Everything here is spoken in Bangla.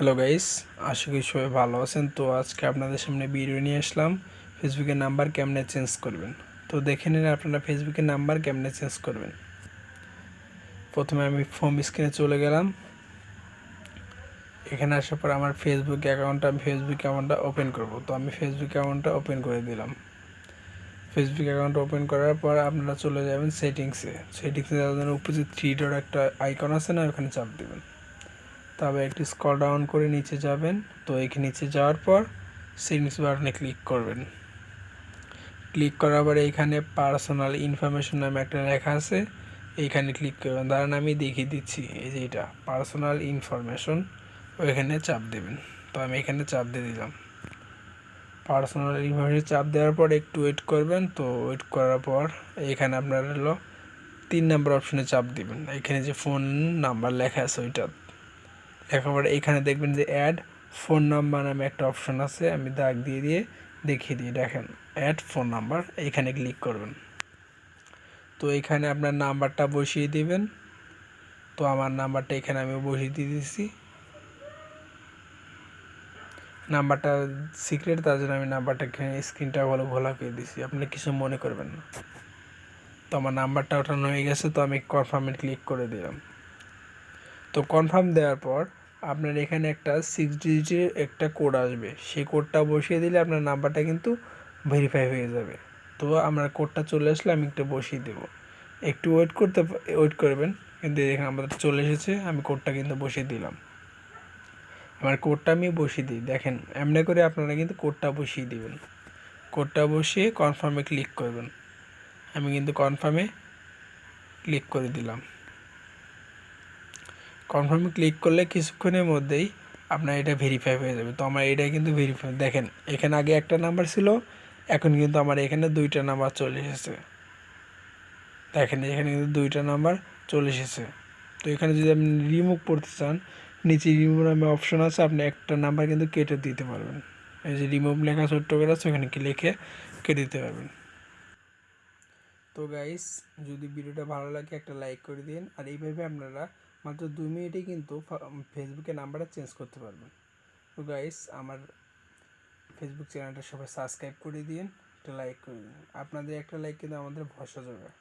হ্যালো গাইস আশা করি সবাই ভালো আছেন। তো আজকে আপনাদের সামনে ভিডিও নিয়ে আসলাম। ফেসবুকের নাম্বার কেমনে চেঞ্জ করবেন? তো দেখে নিন আপনারা ফেসবুকের নাম্বার কেমনে চেঞ্জ করবেন। প্রথমে আমি ফোম স্ক্রিনে চলে গেলাম। এখানে আসার পর আমার ফেসবুক অ্যাকাউন্টটা আমি ফেসবুক অ্যাকাউন্টটা ওপেন করব। তো আমি ফেসবুক অ্যাকাউন্টটা ওপেন করে দিলাম। ফেসবুক অ্যাকাউন্ট ওপেন করার পর আপনারা চলে যাবেন সেটিংসে সেটিংসে যাওয়ার জন্য উপরে থ্রি ডট একটা আইকন আছে না, ওখানে চাপ দেবেন। তবে একটু স্ক্রল ডাউন করে নিচে যাবেন। তো এখানে নিচে যাওয়ার পর সেটিংস বাটনে ক্লিক করবেন। ক্লিক করার পরে এখানে পার্সোনাল ইনফরমেশন নামে একটা লেখা আছে। এইখানে ক্লিক করবেন। দাঁড়ান, আমি দেখিয়ে দিচ্ছি। এই যে এটা পার্সোনাল ইনফরমেশন ওইখানে চাপ দেবেন। তো আমি এখানে চাপ দিয়ে দিলাম। পার্সোনাল ইনফরমেশন চাপ দেওয়ার পর একটু ওয়েট করবেন। তো ওয়েট করার পর এখানে আপনার হলো তিন নাম্বার অপশনে চাপ দিবেন। এখানে যে ফোন নাম্বার লেখা আছে ওইটা। লেখার পরে এখানে দেখবেন যে অ্যাড ফোন নাম্বার নামে একটা অপশন আছে, আমি দাগ দিয়ে দিয়ে দেখিয়ে দিই, দেখেন অ্যাড ফোন নাম্বার এইখানে ক্লিক করবেন। তো এখানে আপনার নাম্বারটা বসিয়ে দিবেন। তো আমার নাম্বারটা এখানে আমি বসিয়ে দিয়ে দিচ্ছি নাম্বারটা সিক্রেট তার জন্য আমি নাম্বারটা এখানে স্ক্রিনটা ভালো ঘোলা করে দিচ্ছি আপনি কিছু মনে করবেন না। তো আমার নাম্বারটা ওঠানো হয়ে গেছে, তো আমি কনফার্মে ক্লিক করে দিলাম। তো কনফার্ম দেওয়ার পর আপনার এখানে একটা সিক্স ডিজিটের একটা কোড আসবে। সেই কোডটা বসিয়ে দিলে আপনার নাম্বারটা কিন্তু ভেরিফাই হয়ে যাবে। তো আমার কোডটা চলে আসলে আমি একটু বসিয়ে দেবো। একটু ওয়েট করতে ওয়েট করবেন। কিন্তু এখানে আমাদের চলে এসেছে, আমি কোডটা কিন্তু বসিয়ে দিলাম। আমার কোডটা আমি বসিয়ে দিই। দেখেন, এমনি করে আপনারা কিন্তু কোডটা বসিয়ে দিবেন। কোডটা বসিয়ে কনফার্মে ক্লিক করবেন। আমি কিন্তু কনফার্মে ক্লিক করে দিলাম। কনফার্মে ক্লিক করলে কিছুক্ষণের মধ্যেই আপনার এটা ভেরিফাই হয়ে যাবে। তো আমার এটা কিন্তু ভেরিফাই দেখেন, এখানে আগে একটা নাম্বার ছিল, এখন কিন্তু আমার এখানে দুইটা নাম্বার চলে এসেছে। দেখেন, এখানে কিন্তু দুইটা নাম্বার চলে এসেছে। তো এখানে যদি আপনি রিমুভ করতে চান, নিচে রিমুভ নামে অপশন আছে, আপনি একটা নাম্বার কিন্তু কেটে দিতে পারবেন। এই যে রিমুভ লেখা ছোট্ট করে আছে, ওখানে লিখে কেটে দিতে পারবেন। তো গাইস যদি ভিডিওটা ভালো লাগে, একটা লাইক করে দিন। আর এইভাবে আপনারা মাত্র দুই মিনিটেই কিন্তু ফেসবুকে নাম্বারটা চেঞ্জ করতে পারবেন। তো গাইস আমার ফেসবুক চ্যানেলটা সবাই সাবস্ক্রাইব করে দিন, একটা লাইক করে দিন। আপনাদের একটা লাইক কিন্তু আমাদের ভরসা যোগায়